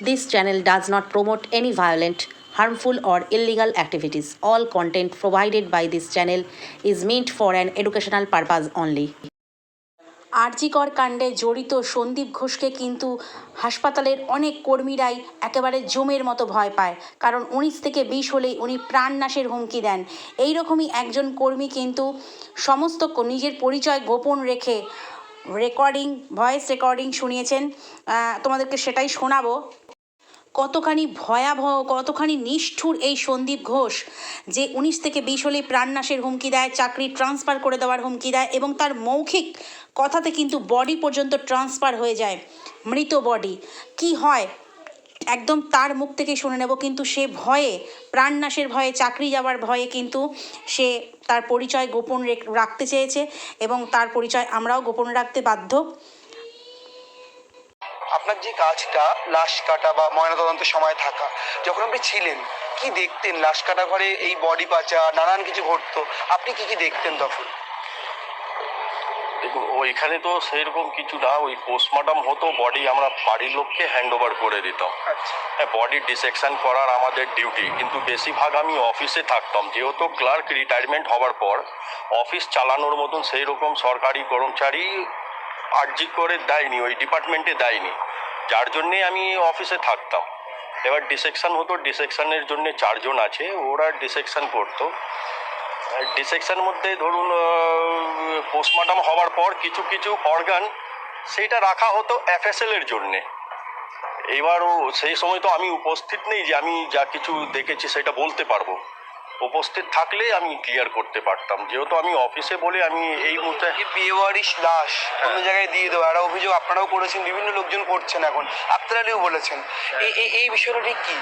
This channel does not promote any violent, harmful, or illegal activities. All content provided by this channel is meant for an educational purpose only. RG Kar কাণ্ডে জড়িত সন্দীপ ঘোষকে কিন্তু হাসপাতালের অনেক কর্মীরাই একেবারে জমের মতো ভয় পায় কারণ উনিশ থেকে বিশ হলেই উনি প্রাণনাশের হুমকি দেন এই রকমই একজন কর্মী কিন্তু সমস্ত নিজের পরিচয় গোপন রেখে রেকর্ডিং ভয়েস রেকর্ডিং শুনিয়েছেন তোমাদেরকে সেটাই শোনাবো কতখানি ভয়াবহ, কতখানি নিষ্ঠুর এই সন্দীপ ঘোষ যে উনিশ থেকে বিশ হলেই প্রাণনাশের হুমকি দেয়, চাকরি ট্রান্সফার করে দেওয়ার হুমকি দেয় এবং তার মৌখিক কথাতে কিন্তু বডি পর্যন্ত ট্রান্সফার হয়ে যায়, মৃত বডি কি হয়? একদম তার মুখ থেকে শুনে নেব, কিন্তু সে ভয়ে, প্রাণনাশের ভয়ে, চাকরি যাওয়ার ভয়ে কিন্তু সে তার পরিচয় গোপন রেখ- রাখতে চেয়েছে এবং তার পরিচয় আমরাও গোপন রাখতে বাধ্য। আপনার যে কাজটা লাশ কাটা বা ময়নাতদন্তের সময় থাকা যখন আপনি ছিলেন কি দেখতেন? লাশ কাটা ঘরে এই বডি পাচা নানান কিছু ঘটতো আপনি কি কি দেখতেন তখন? দেখুন ওইখানে তো সেইরকম কিছু না ওই পোস্টমর্টম হতো বডি আমরা বাড়ির লোককে হ্যান্ড ওভার করে দিতাম। আচ্ছা। হ্যাঁ বডি ডিসেকশন করার আমাদের ডিউটি কিন্তু বেশিরভাগ আমি অফিসে থাকতাম। যেহেতু ক্লার্ক রিটায়ারমেন্ট হওয়ার পর অফিস চালানোর মতন সেই রকম সরকারি কর্মচারী আর্জি করে দেয়নি, ওই ডিপার্টমেন্টে দেয়নি। যার জন্যে আমি অফিসে থাকতাম। এবার ডিসেকশন হতো ডিসেকশানের জন্য চারজন আছে, ওরা ডিসেকশন করতো। ডিসেকশান মধ্যে ধরুন পোস্টমর্টম হওয়ার পর কিছু কিছু অর্গান সেইটা রাখা হতো এফএসএল এর জন্যে। এবারও সেই সময় তো আমি উপস্থিত নেই যে আমি যা কিছু দেখেছি সেটা বলতে পারব। উপস্থিত থাকলে আমি ক্লিয়ার করতে পারতাম। যেহেতু আমি অফিসে বলে আমি এই মুহূর্তে এই বেওয়ারিশ লাশ অন্য জায়গায় দিয়ে দেবো। একটা অভিযোগ আপনারাও করেছেন বিভিন্ন লোকজন করছেন এখন। আলীও বলেছেন। এই এই- এই বিষয়টা ঠিক কি?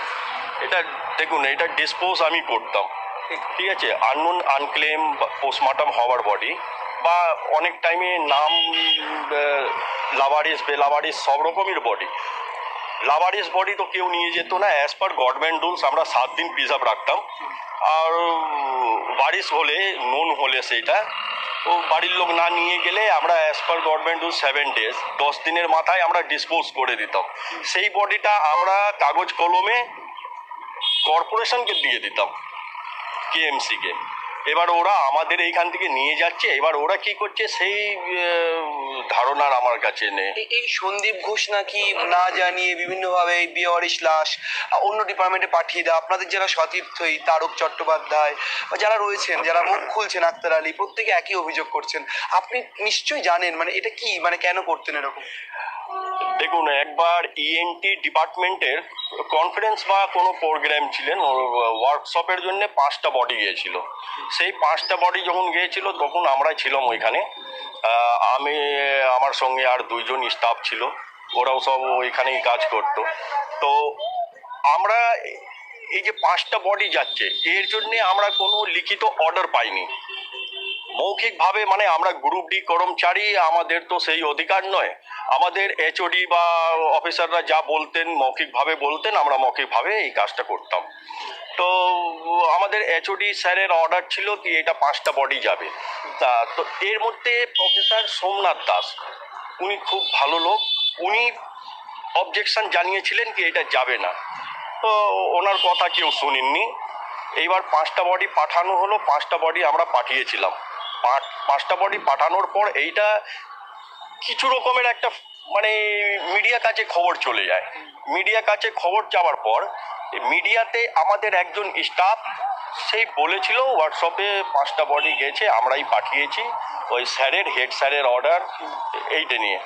এটা দেখুন এটা ডিসপোজ আমি করতাম। ঠিক। আছে? আননোন আনক্লেম পোস্টমর্টম হওয়ার বডি বা অনেক টাইমে নাম লাভারিস বেলাভারিস সব রকমের বডি লাভারিস বডি তো কেউ নিয়ে যেত না অ্যাজ পার গভর্নমেন্ট রুলস আমরা সাত দিন প্রিজার্ভ রাখতাম। আর বারিশ হলে নুন হলে সেইটা ও বাড়ির লোক না নিয়ে গেলে আমরা as per government rule seven days দশ দিনের মাথায় আমরা ডিসপোজ করে দিতাম। সেই বডিটা আমরা কাগজ কলমে কর্পোরেশনকে দিয়ে দিতাম কেএমসিকে এবার ওরা আমাদের এইখান থেকে নিয়ে যাচ্ছে, এবার ওরা কি করছে সেই ধারণার আমার কাছে নেই। এই- সন্দীপ ঘোষ নাকি না জানিয়ে বিভিন্নভাবে বেওয়ারিশ লাশ অন্য ডিপার্টমেন্টে পাঠিয়ে দেয়, আপনাদের যারা সতীর্থই তারক চট্টোপাধ্যায়, বা যারা রয়েছেন, যারা মুখ খুলছেন আক্তার আলী, প্রত্যেকে একই অভিযোগ করছেন। আপনি নিশ্চয়ই জানেন মানে এটা কি মানে কেন করতেন এরকম? দেখুন, একবার ইএনটি ডিপার্টমেন্টের কনফারেন্স বা কোনো প্রোগ্রাম ছিলেন ওয়ার্কশপের জন্য পাঁচটা বডি গিয়েছিল। সেই পাঁচটা বডি যখন গিয়েছিল, তখন আমরা ছিলাম ওইখানে। আমি, আমার সঙ্গে আর দুইজন স্টাফ ছিল। ওরাও সব ওইখানেই কাজ করতো। তো আমরা এই যে পাঁচটা বডি যাচ্ছে, এর জন্যে আমরা কোনো লিখিত অর্ডার পাইনি। মৌখিকভাবে মানে আমরা গ্রুপ ডি কর্মচারী, আমাদের তো সেই অধিকার নয়। আমাদের এইচওডি বা অফিসাররা যা বলতেন, মৌখিকভাবে বলতেন, আমরা মৌখিকভাবে এই কাজটা করতাম। তো আমাদের এইচওডি স্যারের অর্ডার ছিল কি এটা পাঁচটা বডি যাবে। তা, তো এর মধ্যে প্রফেসর সোমনাথ দাস, উনি খুব ভালো লোক। উনি অবজেকশন জানিয়েছিলেন কি এটা যাবে না। তো ওনার কথা কেউ শুনেননি। এইবার পাঁচটা বডি পাঠানো হলো, পাঁচটা বডি আমরা পাঠিয়েছিলাম। পাঁচটা বডি পাঠানোর পর এইটা কিছু রকমের একটা মানে মিডিয়া কাছে খবর চলে যায়। মিডিয়া কাছে খবর যাওয়ার পর মিডিয়াতে আমাদের একজন স্টাফ সেই বলেছিল হোয়াটসঅ্যাপে পাঁচটা বডি গেছে, আমরাই পাঠিয়েছি, ওই স্যারের হেড স্যারের অর্ডার এইটা নিয়ে।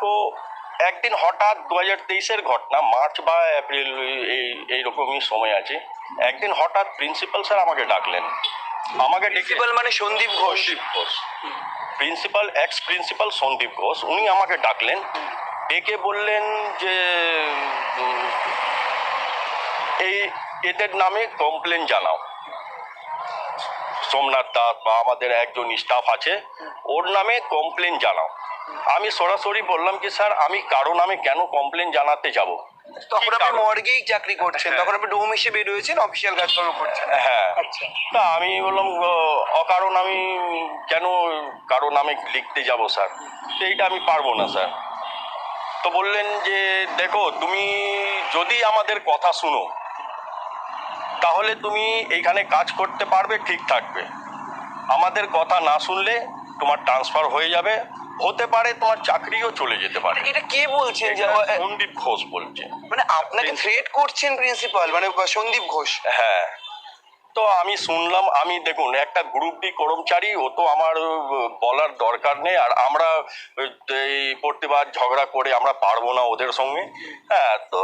তো একদিন হঠাৎ দু হাজার তেইশের ঘটনা, মার্চ বা এপ্রিল, এই, এইরকমই সময় আছে। একদিন হঠাৎ প্রিন্সিপাল স্যার আমাকে ডাকলেন। আমাকে প্রিন্সিপাল মানে Sandip Ghosh. Ghosh. Principal ex principal Sandip Ghosh উনি আমাকে ডাকলেন। ডেকে বললেন যে এই এদের নামে কমপ্লেন জানাও। সোমনাথ দাস বা আমাদের একজন স্টাফ আছে ওর নামে কমপ্লেন জানাও। আমি সরাসরি বললাম কি স্যার আমি কারও নামে কেন কমপ্লেন জানাতে যাব? তখন আপনি মর্গেই চাকরি করছেন হ্যাঁ। তখন আপনি ডোম হিসেবে রয়েছেন অফিসিয়াল কাজকর্ম করছেন। হ্যাঁ। আচ্ছা। তা আমি বললাম অকারণ আমি কেন কারও নামে লিখতে যাব স্যার? এইটা আমি পারব না স্যার। তো বললেন যে দেখো তুমি যদি আমাদের কথা শুনো তাহলে তুমি এইখানে কাজ করতে পারবে ঠিক থাকবে। আমাদের কথা না শুনলে তোমার ট্রান্সফার হয়ে যাবে। হতে পারে তোমার চাকরিও চলে যেতে পারে। এটা কে বলছেন যে সন্দীপ ঘোষ বলছে। মানে আপনাকে থ্রেট করছেন প্রিন্সিপাল মানে সন্দীপ ঘোষ। হ্যাঁ। তো আমি শুনলাম আমি দেখুন একটা গ্রুপ ডি কর্মচারী ও তো আমার বলার দরকার নেই। আর আমরা এই প্রতিবাদ ঝগড়া করে আমরা পারব না ওদের সঙ্গে। হ্যাঁ তো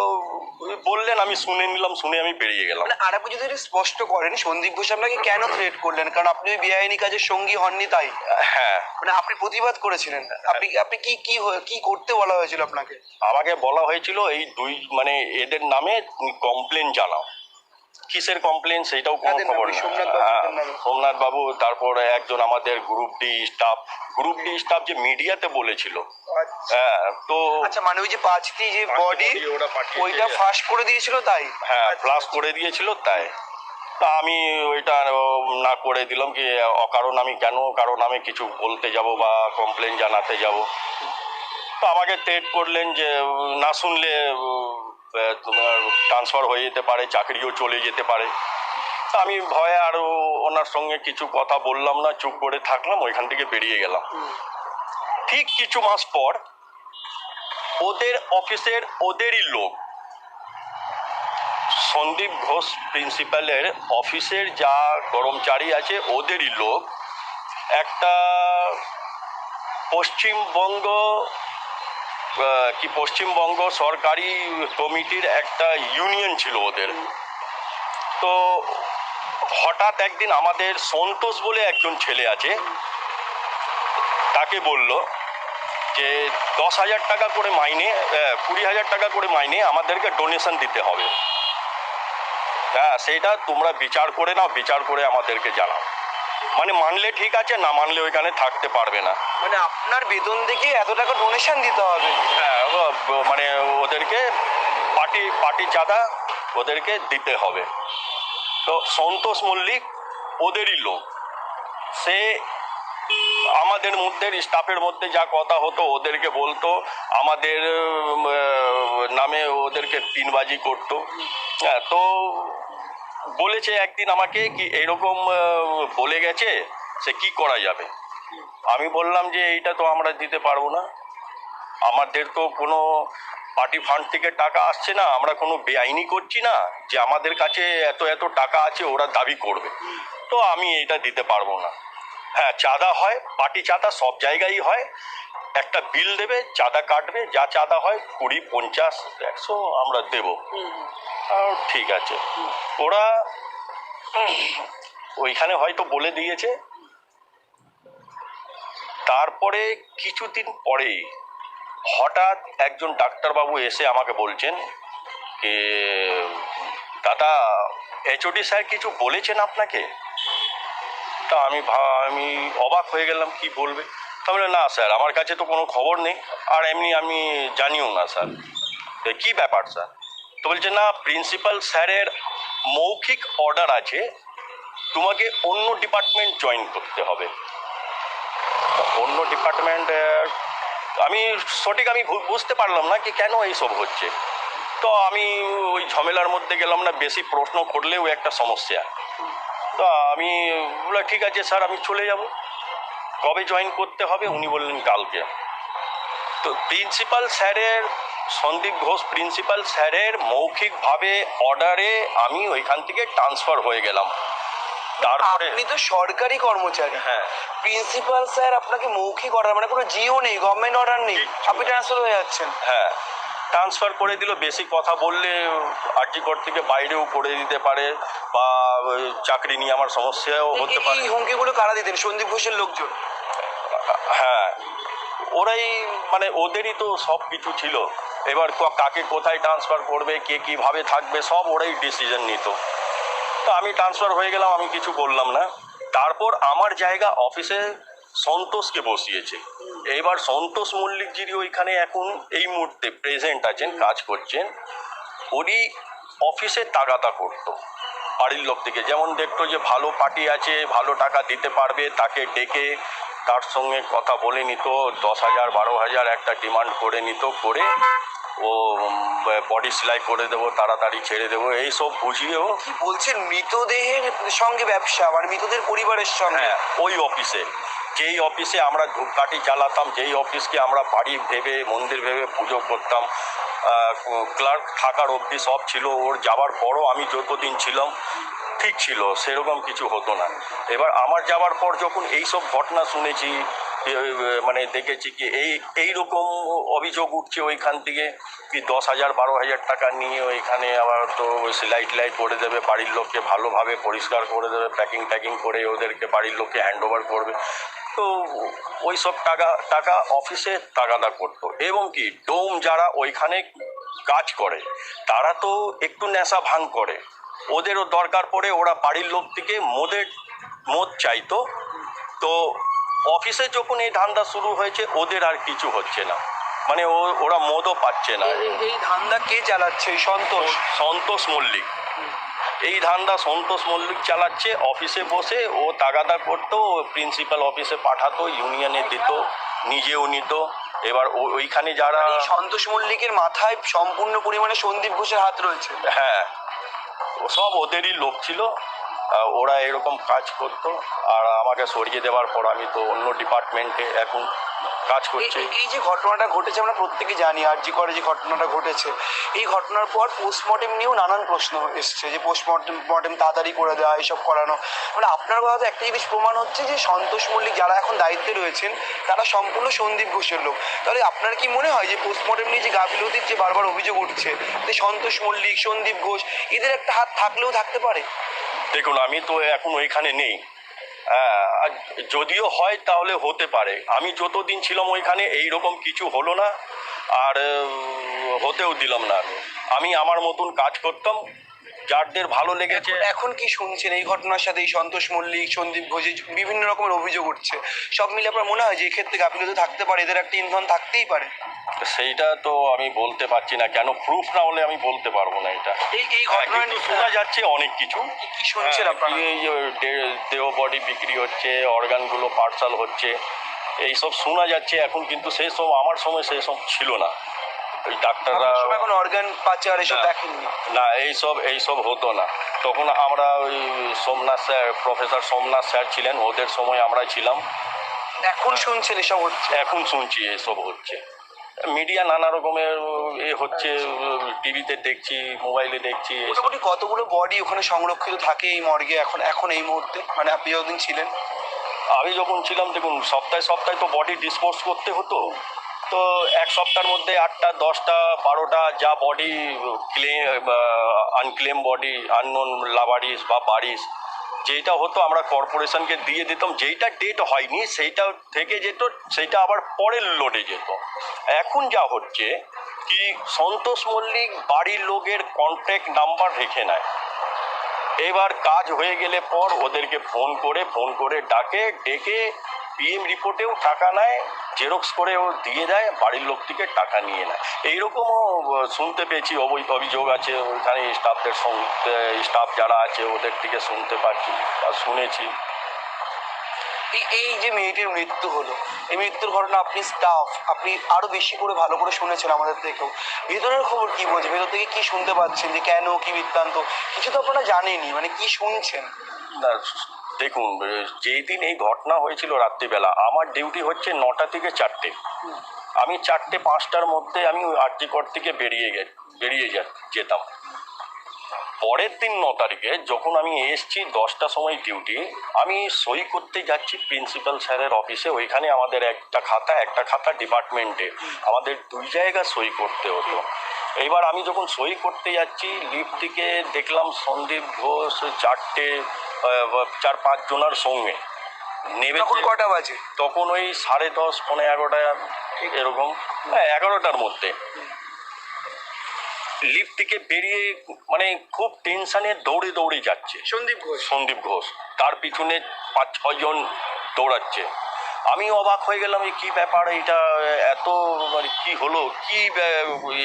বললেন আমি শুনে নিলাম শুনে আমি বেরিয়ে গেলাম। মানে আর আপনি যদি স্পষ্ট করেন সন্দীপ ঘোষ আপনাকে কেন থ্রেট করলেন? কারণ আপনি বেআইনি কাজের সঙ্গী হননি তাই। হ্যাঁ। মানে আপনি প্রতিবাদ করেছিলেন। আপনি আপনি কি কি কি করতে বলা হয়েছিল আপনাকে? আমাকে বলা হয়েছিল এই দুই মানে এদের নামে কমপ্লেন জানাও। কিসের কমপ্লেন সেটাও কোনো খবর? নেই সোমনাথ হ্যাঁ, বাবু তারপরে একজন আমাদের group D staff group D staff যে মিডিয়াতে বলেছিল। হ্যাঁ তো আচ্ছা মানে ওই যে পাঁচটি যে বডি। ওইটা ফাঁস করে দিয়েছিল তাই? হ্যাঁ প্লাস করে দিয়েছিল তাই। তা আমি ওইটা না করে দিলাম কি অকারণ আমি কেন কারণ আমি কিছু বলতে যাব বা কমপ্লেন জানাতে যাব। তো আমাকে টেট করলেন যে না শুনলে তোমার ট্রান্সফার হয়ে যেতে পারে চাকরিও চলে যেতে পারে। তা আমি ভয়ে আর ওনার সঙ্গে কিছু কথা বললাম না চুপ করে থাকলাম ওইখান থেকে বেরিয়ে গেলাম। ঠিক কিছু মাস পর ওদের অফিসের ওদেরই লোক সন্দীপ ঘোষ প্রিন্সিপালের অফিসের যা কর্মচারী আছে ওদেরই লোক। একটা পশ্চিমবঙ্গ কি পশ্চিমবঙ্গ সরকারি কমিটির একটা ইউনিয়ন ছিল ওদের। তো হঠাৎ একদিন আমাদের সন্তোষ বলে একজন ছেলে আছে, তাকে বলল যে দশ হাজার টাকা করে মাইনে কুড়ি হাজার টাকা করে মাইনে আমাদেরকে ডোনেশন দিতে হবে। হ্যাঁ সেইটা তোমরা বিচার করে নাও, বিচার করে আমাদেরকে জানাও। মানে মানলে ঠিক আছে, না মানলে ওইখানে থাকতে পারবে না। মানে আপনার বেতন দেখে এত টাকা ডোনেশন দিতে হবে। হ্যাঁ মানে ওদেরকে পার্টি পার্টি চাঁদা ওদেরকে দিতে হবে। তো সন্তোষ মল্লিক ওদেরই লোক। সে আমাদের মধ্যে, স্টাফের মধ্যে যা কথা হতো, ওদেরকে বলতো, আমাদের নামে ওদেরকে তিনবাজি করতো। হ্যাঁ তো বলেছে একদিন আমাকে কি এরকম বলে গেছে, সে কি করা যাবে? আমি বললাম যে এইটা তো আমরা দিতে পারব না। আমাদের তো কোনো পার্টি ফান্ড থেকে টাকা আসছে না। আমরা কোনো বেআইনি করছি না যে আমাদের কাছে এত এত টাকা আছে, ওরা দাবি করবে। তো আমি এটা দিতে পারব না। হ্যাঁ চাঁদা হয়, পার্টি চাঁদা সব জায়গায় হয়। একটা বিল দেবে, চাঁদা কাটবে, যা চাঁদা হয়, কুড়ি, পঞ্চাশ, একশো আমরা দেব। ঠিক আছে। ওরা ওইখানে হয়তো বলে দিয়েছে তারপরে কিছুদিন পরেই হঠাৎ একজন ডাক্তারবাবু এসে আমাকে বলছেন যে, দাদা এইচওডি স্যার কিছু বলেছেন আপনাকে? তা আমি আমি অবাক হয়ে গেলাম, কি বলবে? তাহলে না স্যার, আমার কাছে তো কোনো খবর নেই, আর এমনি আমি জানিও না স্যার। কী ব্যাপার স্যার? তো বলছে, না, প্রিন্সিপাল স্যারের মৌখিক অর্ডার আছে, তোমাকে অন্য ডিপার্টমেন্ট জয়েন করতে হবে। অন্য ডিপার্টমেন্ট আমি সঠিক আমি বুঝতে পারলাম না কি কেন এইসব হচ্ছে। তো আমি ওই ঝামেলার মধ্যে গেলাম না বেশি প্রশ্ন করলেও একটা সমস্যা। তো আমি বললাম ঠিক আছে স্যার আমি চলে যাব। কবে জয়েন করতে হবে? উনি বললেন কালকে। তো প্রিন্সিপাল স্যারের সন্দীপ ঘোষ প্রিন্সিপাল স্যারের মৌখিকভাবে অর্ডারে আমি ওইখান থেকে ট্রান্সফার হয়ে গেলাম। তারপরে আপনি তো সরকারি কর্মচারী। হ্যাঁ। প্রিন্সিপাল স্যার আপনাকে মৌখিক অর্ডার মানে কোনো জিও নেই গভর্নমেন্ট অর্ডার নেই। আপনি ট্রান্সফার হয়ে যাচ্ছেন। হ্যাঁ ট্রান্সফার করে দিল বেশি কথা বললে আরজিকর থেকে বাইরেও করে দিতে পারে বা চাকরি নিয়ে আমার সমস্যাও হতে পারে। এই হুমকিগুলো কারা দিতেন? সন্দীপ ঘোষের লোকজন? হ্যাঁ ওরাই মানে ওদেরই তো সব কিছু ছিল। এবার কাকে কোথায় ট্রান্সফার করবে কে কীভাবে থাকবে সব ওরাই ডিসিশন নিত। তো আমি ট্রান্সফার হয়ে গেলাম আমি কিছু বললাম না। তারপর আমার জায়গা অফিসে সন্তোষকে বসিয়েছে। এইবার সন্তোষ মল্লিক যিনি ওইখানে এখন এই মুহূর্তে প্রেজেন্ট আছেন, কাজ করছেন। উনি অফিসে তাগাদা করতো, বাড়ির লোক থেকে। যেমন দেখতো যে ভালো পার্টি আছে, ভালো টাকা দিতে পারবে, তাকে ডেকে তার সঙ্গে কথা বলে নিত, দশ হাজার, বারো হাজার একটা ডিমান্ড করে নিত, করে ও বডি সেলাই করে দেবো তাড়াতাড়ি ছেড়ে দেবো এইসব বুঝিয়েও কি বলছেন? মৃতদেহের সঙ্গে ব্যবসা মানে মৃতদের পরিবারের সঙ্গে? হ্যাঁ ওই অফিসে যেই অফিসে আমরা ধূপকাঠি জ্বালাতাম যেই অফিসকে আমরা বাড়ি ভেবে মন্দির ভেবে পুজো করতাম ক্লার্ক থাকার অবধি সব ছিল ওর যাবার পরও আমি যতদিন ছিলাম ঠিক ছিল সেরকম কিছু হতো না। এবার আমার যাবার পর যখন এই সব ঘটনা শুনেছি মানে দেখেছি কি, এই এই রকম অভিযোগ উঠছে ওইখান থেকে কি দশ হাজার, বারো হাজার টাকা নিয়ে ওইখানে আবার তো সেলাই টেলাই করে দেবে, বাড়ির লোককে ভালোভাবে পরিষ্কার করে দেবে প্যাকিং ট্যাকিং করে ওদেরকে বাড়ির লোককে হ্যান্ড ওভার করবে। তো ওই সব টাকা টাকা অফিসে তাগাদা করতো। এবং কি, ডোম যারা ওইখানে কাজ করে, তারা তো একটু নেশা ভাঙ করে। ওদেরও দরকার পড়ে, ওরা বাড়ির লোক থেকে মোদের, মদ চাইতো। তো অফিসে যখন এই ধান্দা শুরু হয়েছে ওদের আর কিছু হচ্ছে না। মানে ও ওরা মদও পাচ্ছে না। এই- ধান্দা কে চালাচ্ছে? সন্তোষ। সন্তোষ মল্লিক। এই ধান্দা সন্তোষ মল্লিক চালাচ্ছে অফিসে বসে ও তাগাদা করতো প্রিন্সিপাল অফিসে পাঠাতো ইউনিয়নে দিত নিজেও নিত। এবার ওইখানে যারা সন্তোষ মল্লিকের মাথায় সম্পূর্ণ পরিমাণে সন্দীপ ঘোষের হাত রয়েছে। হ্যাঁ। ও সব ওদেরই লোক ছিল। ওরা এরকম কাজ করতো আর আমাকে সরিয়ে দেওয়ার পর আমি তো অন্য ডিপার্টমেন্টে এখন কাজ করছি। এই- যে ঘটনাটা ঘটেছে আমরা প্রত্যেকে জানি আর জি করে যে ঘটনাটা ঘটেছে এই ঘটনার পর পোস্টমর্টেম নিয়েও নানান প্রশ্ন এসছে যে পোস্টমর্টেম মর্টেম তাড়াতাড়ি করে দেওয়া এইসব করানো। মানে আপনার কথা তো একটা জিনিস প্রমাণ হচ্ছে যে সন্তোষ মল্লিক যারা এখন দায়িত্বে রয়েছেন তারা সম্পূর্ণ সন্দীপ ঘোষের লোক। তাহলে আপনার কি মনে হয় যে পোস্টমর্টেম নিয়ে যে গাফিলতির যে বারবার অভিযোগ উঠছে যে সন্তোষ মল্লিক সন্দীপ ঘোষ এদের একটা হাত থাকলেও থাকতে পারে? দেখুন, আমি তো এখন ওইখানে নেই। যদিও হয় তাহলে হতে পারে। আমি যতদিন ছিলাম ওইখানে, এইরকম কিছু হলো না। আর হতেও দিলাম না। আমি আমার মতন কাজ করতাম। যাদের ভালো লেগেছে। এখন- কি শুনছেন? এই ঘটনার সাথে এই সন্তোষ মল্লিক সন্দীপ ঘোষের বিভিন্ন রকমের অভিযোগ উঠছে। সব মিলে আপনার মনে হয় যে এক্ষেত্রে গাফিলতি থাকতে পারে এদের একটা ইন্ধন থাকতেই পারে? সেইটা তো আমি বলতে পারছি না। কেন? প্রুফ না হলে আমি বলতে পারব না এটা। এই এই হ্যাঁ, ঘটনা শোনা যাচ্ছে অনেক কিছু। কি শুনছেন হ্যাঁ, আপনারা? এই দেহ বডি বিক্রি হচ্ছে অর্গানগুলো পার্সাল হচ্ছে এইসব শোনা যাচ্ছে। এখন কিন্তু সেই সব আমার সময় সেই সব ছিল না। ওই ডাক্তাররা এখন অর্গান পাচার এসব। দেখেননি? না এইসব এইসব হতো না। তখন আমরা ওই Somnath sir professor Somnath sir ছিলেন ওদের সময় আমরা ছিলাম। এখন শুনছেন এসব হচ্ছে? এখন শুনছি এইসব হচ্ছে। মিডিয়া নানা রকমের এ হচ্ছে টিভিতে দেখছি মোবাইলে দেখছি মোটামুটি কতগুলো বডি ওখানে সংরক্ষিত থাকে এই মর্গে এখন এখন এই মুহূর্তে? মানে আপনি যতদিন ছিলেন? আমি যখন ছিলাম দেখুন সপ্তাহে সপ্তাহে তো বডি ডিসপোজ করতে হতো। তো এক সপ্তাহের মধ্যে আটটা, দশটা, বারোটা যা body claim unclaim body unknown লাভারিস বা বারিস যেটা হতো আমরা কর্পোরেশনকে দিয়ে দিতাম, যেইটা ডেট হয়নি সেইটা থেকে যেত, সেইটা আবার পরের লোডে যেত। এখন যা হচ্ছে কি সন্তোষ মল্লিক বাড়ির লোকের কন্ট্যাক্ট নাম্বার রেখে নেয়। এবার কাজ হয়ে গেলে পর ওদেরকে ফোন করে ফোন করে ডাকে, ডেকে পিএম রিপোর্টেও টাকা নেয় জেরক্স করে ও দিয়ে দেয় বাড়ির লোক থেকে টাকা নিয়ে নেয়। এইরকমও শুনতে পেয়েছি অভিযোগ আছে ওইখানে স্টাফদের স্টাফ যারা আছে ওদের থেকে শুনতে পাচ্ছি আর শুনেছি। এই যে মেয়েটির মৃত্যু হলো এই মৃত্যুর ঘটনা আপনি স্টাফ আপনি আরও বেশি করে ভালো করে শুনেছেন আমাদের থেকেও। ভেতরের খবর কি বলছে? ভেতর থেকে কি শুনতে পাচ্ছেন যে কেন কি বৃত্তান্ত? কিছু তো আপনারা জানেনই মানে কি শুনছেন? না দেখুন যেই দিন এই ঘটনা হয়েছিল রাত্রিবেলা, আমার ডিউটি হচ্ছে নটা থেকে চারটে। আমি চারটে, পাঁচটার মধ্যে আমি আরজিকর থেকে বেরিয়ে গে, বেরিয়ে যা- যেতাম। পরের দিন ন তারিখে যখন আমি এসছি দশটার সময় ডিউটি, আমি সই করতে যাচ্ছি প্রিন্সিপাল স্যারের অফিসে। ওইখানে আমাদের একটা খাতা একটা খাতা ডিপার্টমেন্টে। আমাদের দুই জায়গা সই করতে হতো। এইবার আমি যখন সই করতে যাচ্ছি, লিফট থেকে দেখলাম সন্দীপ ঘোষ, চারটে চার পাঁচ জনের সঙ্গে। নেবে তখন কটা বাজে? তখন ওই সাড়ে দশ পনেরো এগারোটা এরকম। হ্যাঁ এগারোটার মধ্যে। লিফট থেকে বেরিয়ে মানে খুব টেনশনে দৌড়ে দৌড়ে যাচ্ছে। সন্দীপ ঘোষ। সন্দীপ ঘোষ। তার পিছনে পাঁচ ছজন দৌড়াচ্ছে। আমি অবাক হয়ে গেলাম যে কী ব্যাপার এটা এত মানে কী হলো? কী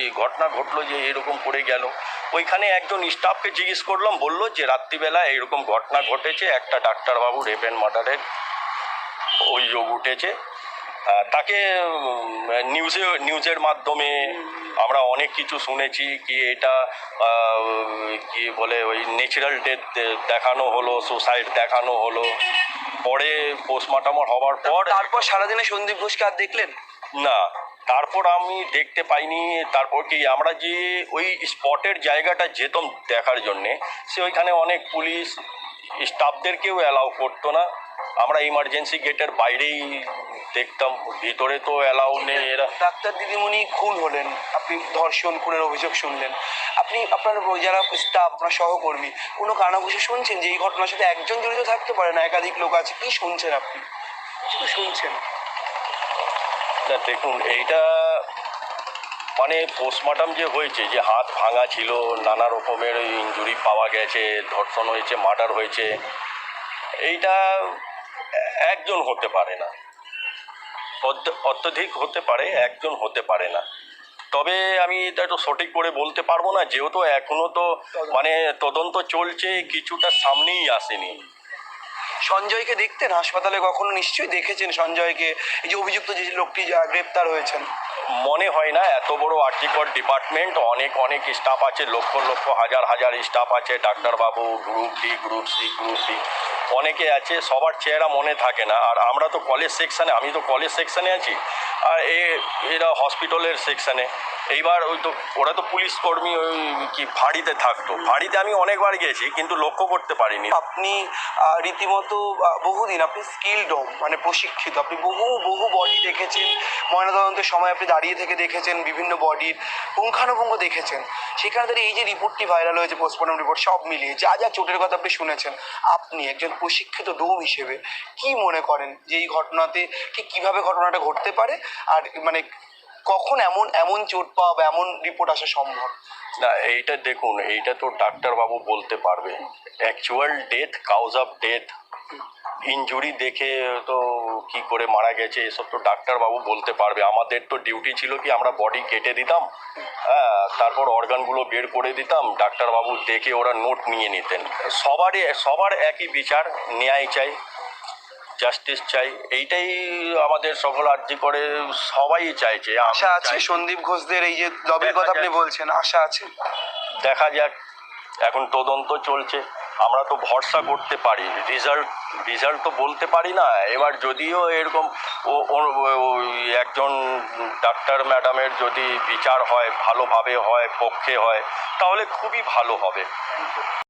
ঘটনা ঘটলো যে এরকম করে গেল? ওইখানে একজন স্টাফকে জিজ্ঞেস করলাম বলল যে রাত্রিবেলা এইরকম ঘটনা ঘটেছে একটা ডাক্তারবাবু রেপ অ্যান্ড মার্ডারের অভিযোগ উঠেছে। তাকে নিউজে নিউজের মাধ্যমে আমরা অনেক কিছু শুনেছি কি এটা কি বলে ওই ন্যাচারাল ডেথ দেখানো হলো সুসাইড দেখানো হলো। পরে পোস্টমর্টম হওয়ার পর তারপর সারাদিনে সন্দীপ ঘোষকে আর দেখলেন? না। তারপর আমি দেখতে পাইনি তারপর কি আমরা যে ওই স্পটের জায়গাটা যেতাম দেখার জন্যে সে ওইখানে অনেক পুলিশ স্টাফদেরকেও অ্যালাউ করতো না। আমরা ইমার্জেন্সি গেটের বাইরেই দেখতাম ভিতরে তো অ্যালাউ নেই এরা। ডাক্তার দিদিমণি খুন হলেন আপনি ধর্ষণ খুনের অভিযোগ শুনলেন। আপনি আপনার যারা স্টাফ আপনার সহকর্মী কোনো কানাঘুষে শুনছেন যে এই ঘটনার সাথে একজন জড়িত থাকতে পারে না একাধিক লোক আছে কি শুনছেন আপনি? শুধু শুনছেন? না দেখুন, এইটা মানে পোস্টমর্টম যে হয়েছে, যে হাত ভাঙা ছিল, নানা রকমের ইঞ্জুরি পাওয়া গেছে, ধর্ষণ হয়েছে মার্ডার হয়েছে, এইটা একজন হতে পারে না। অত্যধিক হতে পারে, একজন হতে পারে না। তবে আমি এটা তো সঠিক করে বলতে পারব না, যেহেতু এখনও তো মানে তদন্ত চলছে, কিছুটা সামনেই আসেনি। সঞ্জয়কে দেখতেন হাসপাতালে কখনো নিশ্চয়ই দেখেছেন সঞ্জয়কে? এই যে অভিযুক্ত যে লোকটি গ্রেপ্তার হয়েছেন। মনে হয় না, এত বড় আর্টিকল ডিপার্টমেন্ট, অনেক অনেক স্টাফ আছে, লক্ষ লক্ষ, হাজার হাজার স্টাফ আছে, ডাক্তারবাবু group D group C group D অনেকে আছে, সবার চেহারা মনে থাকে না। আর আমরা তো কলেজ সেকশানে আমি তো কলেজ সেকশানে আছি। আর এরা হসপিটালের সেকশানে এইবার ওই তো, ওরা তো পুলিশ কর্মী ওই কি ফাঁড়িতে থাকতো। ফাঁড়িতে আমি অনেকবার গেছি কিন্তু লক্ষ্য করতে পারিনি। আপনি রীতিমতো বহুদিন আপনি স্কিলড মানে প্রশিক্ষিত। আপনি বহু বহু বডি দেখেছেন। ময়নাতদন্তের সময় আপনি দাঁড়িয়ে থেকে দেখেছেন বিভিন্ন বডির পুঙ্খানুপুঙ্খ দেখেছেন। সেখানে এই যে রিপোর্টটি ভাইরাল হয়েছে পোস্টমর্টম রিপোর্ট সব মিলিয়ে, যা যা চোটের কথা আপনি শুনেছেন, আপনি একজন প্রশিক্ষিত ডোম হিসেবে কি মনে করেন যে এই ঘটনাতে ঠিক কীভাবে ঘটনাটা ঘটতে পারে? আর মানে কখন এমন এমন চোট পাওয়া বা এমন রিপোর্ট আসা সম্ভব? না, এইটা দেখুন, এইটা তো ডাক্তারবাবু বলতে পারবে। Actual death cause of death injury দেখে তো কি করে মারা গেছে, এসব তো ডাক্তারবাবু বলতে পারবে। আমাদের তো ডিউটি ছিল কি, আমরা বডি কেটে দিতাম হ্যাঁ তারপর অর্গানগুলো বের করে দিতাম ডাক্তারবাবু দেখে ওরা নোট নিয়ে নিতেন। সবারই, সবার একই বিচার, ন্যায় চাই। জাস্টিস চাই এইটাই আমাদের সকল আর্জি করে সবাই চাইছে আশা আছে সন্দীপ ঘোষদের এই যে লবের কথা আপনি বলছেন আশা আছে। দেখা যাক এখন তদন্ত চলছে আমরা তো ভরসা করতে পারি রেজাল্ট রেজাল্ট তো বলতে পারি না এবার যদিও এরকম একজন ডাক্তার ম্যাডামের যদি বিচার হয় ভালোভাবে হয় পক্ষে হয় তাহলে খুবই ভালো হবে।